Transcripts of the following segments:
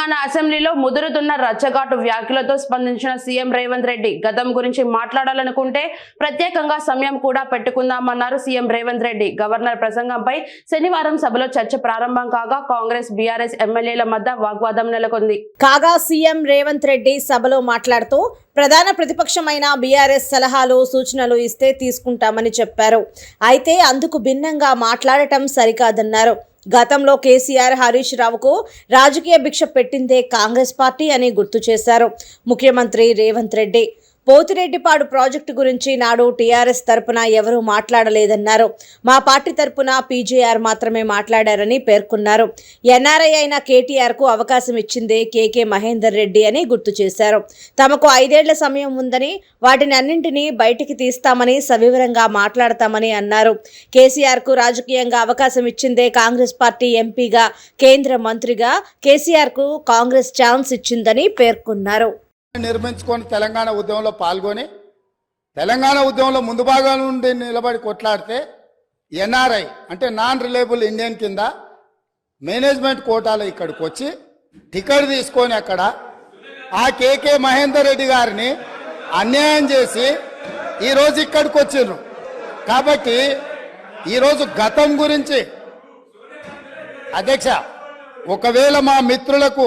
తెలంగాణ అసెంబ్లీలో ముదురుతున్న రచ్చగాటు వ్యాఖ్యలతో స్పందించిన సీఎం రేవంత్ రెడ్డి గతం గురించి మాట్లాడాలనుకుంటే ప్రత్యేకంగా సమయం కూడా పెట్టుకుందామన్నారు సీఎం రేవంత్ రెడ్డి. గవర్నర్ ప్రసంగంపై శనివారం సభలో చర్చ ప్రారంభం కాగా కాంగ్రెస్ బీఆర్ఎస్ ఎమ్మెల్యేల మధ్య వాగ్వాదం నెలకొంది. కాగా సీఎం రేవంత్ రెడ్డి సభలో మాట్లాడుతూ ప్రధాన ప్రతిపక్షమైన బీఆర్ఎస్ సలహాలు సూచనలు ఇస్తే తీసుకుంటామని చెప్పారు. అయితే అందుకు భిన్నంగా మాట్లాడటం సరికాదన్నారు. గతంలో కేసీఆర్ హరీష్ రావుకు రాజకీయ భిక్ష పెట్టిందే కాంగ్రెస్ పార్టీ అని గుర్తు చేశారు ముఖ్యమంత్రి రేవంత్ రెడ్డి. పోతిరెడ్డిపాడు ప్రాజెక్టు గురించి నాడు టీఆర్ఎస్ తరపున ఎవరూ మాట్లాడలేదన్నారు. మా పార్టీ తరపున పీజేఆర్ మాత్రమే మాట్లాడారని పేర్కొన్నారు. ఎన్ఆర్ఐ అయిన కేటీఆర్కు అవకాశం ఇచ్చిందే కేకే మహేందర్ రెడ్డి అని గుర్తు చేశారు. తమకు ఐదేళ్ళ సమయం ఉందని వాటిని అన్నింటినీ బయటికి తీస్తామని సవివరంగా మాట్లాడతామని అన్నారు. కేసీఆర్కు రాజకీయంగా అవకాశం ఇచ్చిందే కాంగ్రెస్ పార్టీ ఎంపీగా కేంద్ర మంత్రిగా కేసీఆర్కు కాంగ్రెస్ ఛాన్స్ ఇచ్చిందని పేర్కొన్నారు. నిర్మించుకొని తెలంగాణ ఉద్యమంలో పాల్గొని తెలంగాణ ఉద్యమంలో ముందు భాగం నుండి నిలబడి కొట్లాడితే ఎన్ఆర్ఐ అంటే నాన్ రిలయబుల్ ఇండియన్ కింద మేనేజ్మెంట్ కోటాలో ఇక్కడికి వచ్చి టికెట్ తీసుకొని అక్కడ ఆ కేకే మహేందర్ రెడ్డి గారిని అన్యాయం చేసి ఈరోజు ఇక్కడికి వచ్చిండ్రు కాబట్టి ఈరోజు గతం గురించి అధ్యక్ష ఒకవేళ మా మిత్రులకు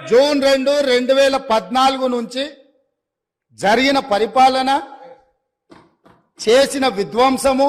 జూన్ రెండు రెండు వేల పద్నాలుగు నుంచి జరిగిన పరిపాలన చేసిన విధ్వంసము